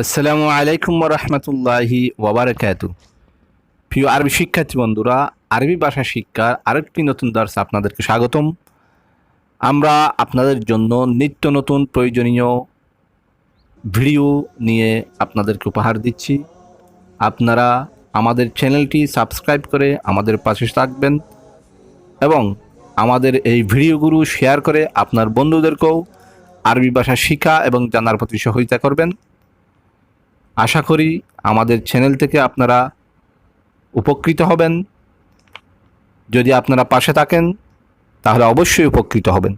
আসসালামু আলাইকুম রহমতুল্লাহি ওবরাকাতু প্রিয় আরবি শিক্ষার্থী বন্ধুরা, আরবি ভাষা শিক্ষার আরেকটি নতুন দর্শ আপনাদেরকে স্বাগতম। আমরা আপনাদের জন্য নিত্য নতুন প্রয়োজনীয় ভিডিও নিয়ে আপনাদেরকে উপহার দিচ্ছি। আপনারা আমাদের চ্যানেলটি সাবস্ক্রাইব করে আমাদের পাশে থাকবেন এবং আমাদের এই ভিডিওগুলো শেয়ার করে আপনার বন্ধুদেরকেও আরবি ভাষা শেখা এবং জানার প্রতি সহযোগিতা করবেন। আশা করি আমাদের চ্যানেল থেকে আপনারা উপকৃত হবেন। যদি আপনারা পাশে থাকেন, তাহলে অবশ্যই উপকৃত হবেন।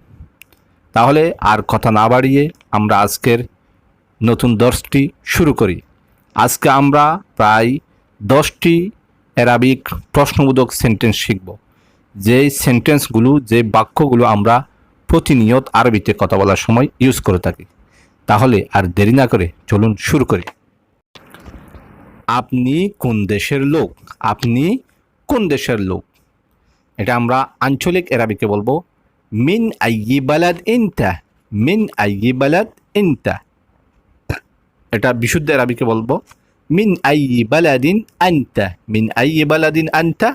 তাহলে আর কথা না বাড়িয়ে আমরা আজকের নতুন দশটি শুরু করি। আজকে আমরা প্রায় দশটি অ্যারাবিক প্রশ্নবোধক সেন্টেন্স শিখব। যে সেন্টেন্সগুলো যে বাক্যগুলো আমরা প্রতিনিয়ত আরবিতে কথা বলার সময় ইউজ করে থাকি। তাহলে আর দেরি না করে চলুন শুরু করি। আপনি কোন দেশের লোক? আপনি কোন দেশের লোক? এটা আমরা আঞ্চলিক এরাবিকে বলব। মিন আইয়ি বালাদ ইনতা? মিন আইয়ি বালাদ ইনতা? এটা বিশুদ্ধ এরাবিকে বলব। মিন আইয়ি বালাদিন আনতা? মিন আইয়ি বালাদিন আনতা?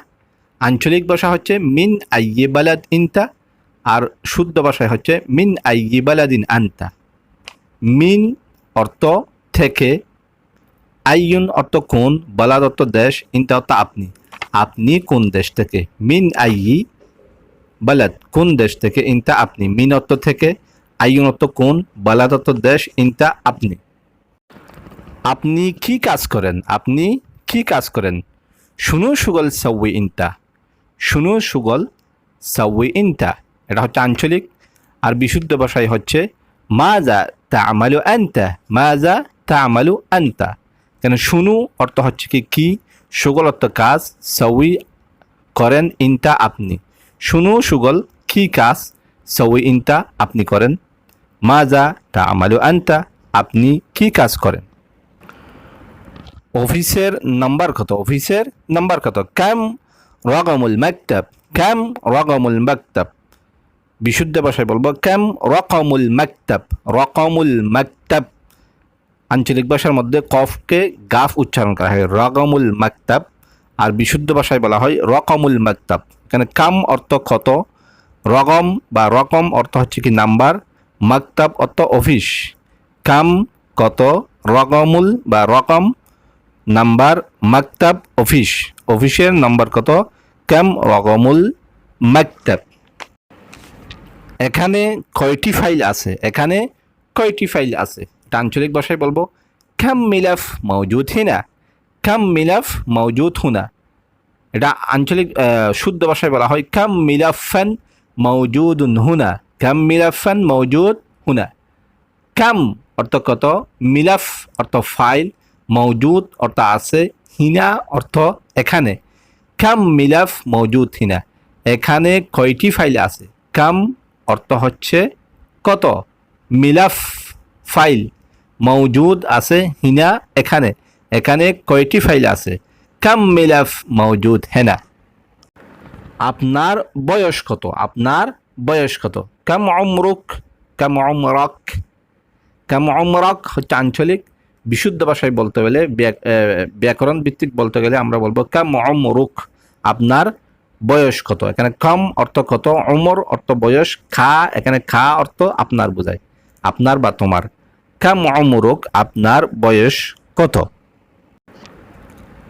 আঞ্চলিক ভাষা হচ্ছে মিন আইয়ি বালাদ ইনতা? আর শুদ্ধ ভাষায় হচ্ছে মিন আইয়ি বালাদিন আনতা। মিন অর্থ থেকে আইয়ুন অর্থ কোন? বালাদ অর্থ দেশ, ইনতা অর্থ আপনি। আপনি কোন দেশ থেকে? মিন আইয়ি, বালাদ, কোন দেশ থেকে? ইনতা আপনি। মিন অর্থ থেকে, আইয়ুন অর্থ কোন? বালাদ অর্থ দেশ, ইনতা আপনি। আপনি কি কাজ করেন? আপনি কি কাজ করেন? শুনু সুগল সাউই ইনতা। শুনু সুগল সাউই ইনতা। এটা হচ্ছে আঞ্চলিক আর বিশুদ্ধ ভাষায় হচ্ছে মাজা তা আমালু আনতা? মাজা তা আমালু আনতা। কেন শুনু অর্থ হচ্ছে কি কি? সুগল অর্থ কাজ সউই করেন, ইনতা আপনি। শুনু সুগল, কি কাজ? সউই ইনতা আপনি করেন। মাজা তা আমালু আনতা, আপনি কি কাজ করেন? অফিসের নাম্বার কত? অফিসের নাম্বার কত? ক্যাম রগমুল মাকতাব, ক্যাম রগমুল মাকতাব। বিশুদ্ধ ভাষায় বলব, ক্যাম রকমুল মাকতাব রকমুল মাকতাব। আঞ্চলিক ভাষার মধ্যে কফকে গাফ উচ্চারণ করা হয় রগমুল মাকতাব, আর বিশুদ্ধ ভাষায় বলা হয় রকমুল মাকতাব। এখানে কাম অর্থ কত রগম বা রকম অর্থ হচ্ছে কি নাম্বার, মাকতাব অর্থ অফিস। কাম কত, রগমুল বা রকম, নাম্বার, মাকতাব, অফিস। অফিসের নাম্বার কত? কাম, রগমুল, মাকতাব। এখানে কয়টি ফাইল আছে? এখানে কয়টি ফাইল আছে? আঞ্চলিক ভাষায় বলব, কাম মিলাফ মৌজুদ হিনা কাম মিলাফ মৌজুদ হুনা? এটা আঞ্চলিক শুদ্ধ ভাষায় বলা হয়, কাম মিলাফান মৌজুদ হুনা? কাম মিলাফান মৌজুদ হুনা। কাম অর্থ কত? মিলাফ অর্থ ফাইল মৌজুদ অর্থ আছে, হিনা অর্থ এখানে। কাম মিলাফ মৌজুদ হিনা। এখানে কয়টি ফাইল আছে? কাম অর্থ হচ্ছে কত? মিলাফ ফাইল। মৌজুদ আছে হিনা এখানে। এখানে কয়টি ফাইল আছে? কাম মিলাফ মৌজুদ হেনা। আপনার বয়স কত? আপনার বয়স কত? কাম অমরুক কাম অমরক কাম অমরক হচ্ছে আঞ্চলিক। বিশুদ্ধ ভাষায় বলতে গেলে, ব্যাক- ব্যাকরণ ভিত্তিক বলতে গেলে আমরা বলব কাম অমরুক আপনার বয়স কত? এখানে কম অর্থ কত? অমর অর্থ বয়স। খা, এখানে খা অর্থ আপনার বোঝায়। আপনার বা তোমার। কাম অমরুক আপনার বয়স কত?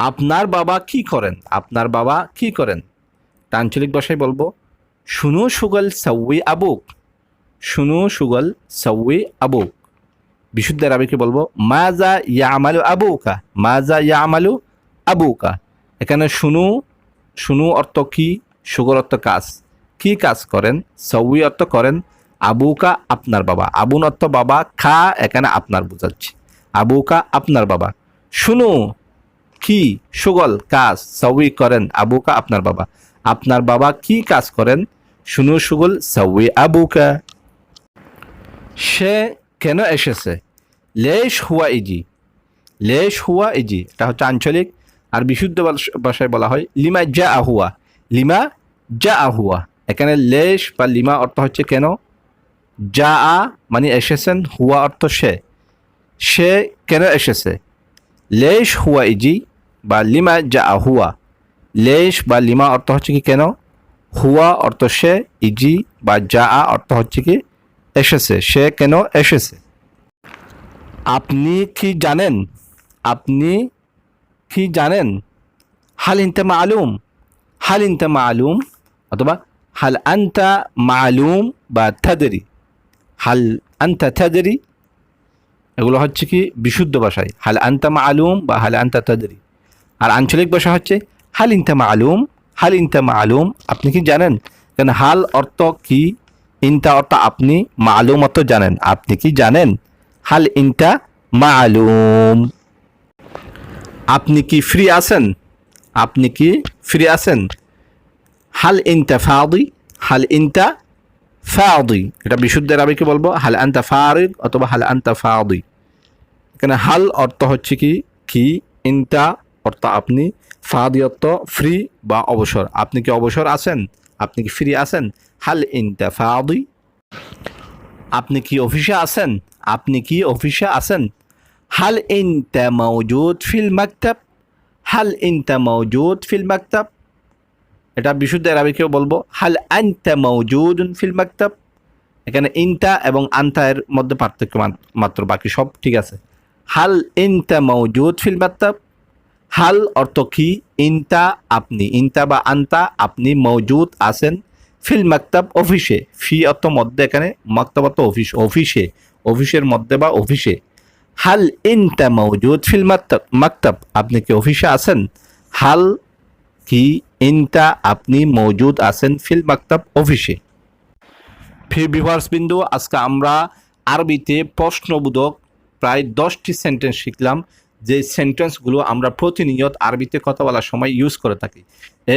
আপনার বাবা কি করেন? আপনার বাবা কি করেন? আঞ্চলিক ভাষায় বলব, শুনু সুগল সাউই আবুক, শুনু সুগল সাউই আবুক। বিশুদ্ধ আরবিকে বলব মাজা ইয়ামালু আবুকা মাজা ইয়ামালু আবুকা। এখানে শুনু শুনু অর্থ কি? সুগল অর্থ কাজ। কি কাজ করেন? সউই অর্থ করেন আবুকা আপনার বাবা। আবুন অর্থ বাবা, খা, এখানে আপনার বোঝাচ্ছে। আবুকা আপনার বাবা। শুনু, কি সুগল কাজ সউই করেন আবুকা আপনার বাবা। আপনার বাবা কি কাজ করেন? শুনু সুগল সউই আবুকা। সে কেন এসেছে? লেশ হুয়া ইজি। লেশ হুয়া ইজি, এটা হচ্ছে আঞ্চলিক আর বিশুদ্ধ ভাষ- ভাষায় বলা হয় লিমা যা আহুয়া। লিমা যা আহুয়া। এখানে লেশ বা লিমা অর্থ হচ্ছে কেন? যা আ মানে এসেছেন, হুয়া অর্থ সে। সে কেন এসেছে? লেশ হুয়া ইজি বা লিমা যা আ হুয়া। লেশ বা লিমা অর্থ হচ্ছে কি কেন? হুয়া অর্থ সে, ইজি বা যা আ অর্থ হচ্ছে কি এসেছে। সে কেন এসেছে? আপনি কি জানেন? আপনি কি জানেন? হাল ইনতা মালুম? হাল ইনতা মালুম অথবা হাল আন্তা মালুম বা থাদরি হাল আন্তা থাদরি এগুলো হচ্ছে কি বিশুদ্ধ ভাষায়। হাল আন্তা মালুম বা হাল আন্তা তাদরি। আর আঞ্চলিক ভাষা হচ্ছে হাল ইনতা মালুম। হাল ইনতা মালুম, আপনি কি জানেন? কেন হাল অর্থ কি? ইনতা অর্থ আপনি মালুম অর্থ জানেন। আপনি কি জানেন? হাল ইনতা মালুম। আপনি কি ফ্রি আছেন? আপনি কি ফ্রি আছেন? হাল ইনতা ফাদি? হাল ইনতা ফাদি, এটা বিশুদ্ধ আরবিকে বলব, হাল আন্তা ফারিদ অথবা হাল আন্তা ফাদি। এখানে হাল অর্থ হচ্ছে কি? কি, ইনতা অর্থ আপনি, ফাদি অর্থ ফ্রি বা অবসর। আপনি কি অবসর আছেন? আপনি কি ফ্রি আছেন? হাল ইনতা ফাদি। আপনি কি অফিসে আছেন? আপনি কি অফিসে আছেন? হাল ইনতা মৌজুদ ফিল মাকতাব। হাল ইনতা মৌজুদ ফিল মাকতাব। এটা বিশুদ্ধ আরবিকেও বলব। হাল আনতা মৌজুদ ফিল মাকতাব। এখানে ইনতা এবং আন্তা এর মধ্যে পার্থক্য মাত্র, বাকি সব ঠিক আছে। হাল ইনতা মৌজুদ ফিল মাকতাব। হাল অর্থ কি? ইনতা আপনি, ইনতা বা আন্তা আপনি মৌজুদ আছেন ফিল মাকতাব অফিসে। ফি অর্থ মধ্যে এখানে, মাকতাব অর্থ অফিস অফিসে। অফিসের মধ্যে বা অফিসে। হাল ইনতা মৌজুদ ফিল মাকতাব মাকতাব, আপনি কি অফিসে আছেন? হাল কি? ইনতা আপনি মজুদ আছেন ফিল মাকতাব অফিসে। ফির ভিভার্স বিন্দু, আজকে আমরা আরবিতে প্রশ্নবোধক প্রায় দশটি সেন্টেন্স শিখলাম। যে সেন্টেন্সগুলো আমরা প্রতিনিয়ত আরবিতে কথা বলার সময় ইউজ করে থাকি।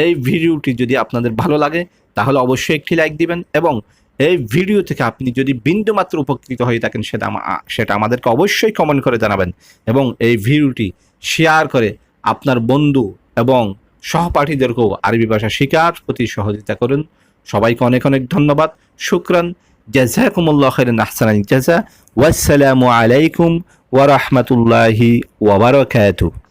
এই ভিডিওটি যদি আপনাদের ভালো লাগে, তাহলে অবশ্যই একটি লাইক দিবেন এবং এই ভিডিও থেকে আপনি যদি বিন্দুমাত্র উপকৃত হয়ে থাকেন, সেটা সেটা আমাদেরকে অবশ্যই কমেন্ট করে জানাবেন এবং এই ভিডিওটি শেয়ার করে আপনার বন্ধু এবং সহপাঠীদেরকেও আরবি ভাষা শেখার প্রতি সহযোগিতা করুন। সবাইকে অনেক অনেক ধন্যবাদ। শুক্রান। জাজাকুমুল্লাহ খাইরান আহসানান জাজা। ওয়াসসালামু আলাইকুম ওয়া রাহমাতুল্লাহি ওয়া বারাকাতুহু।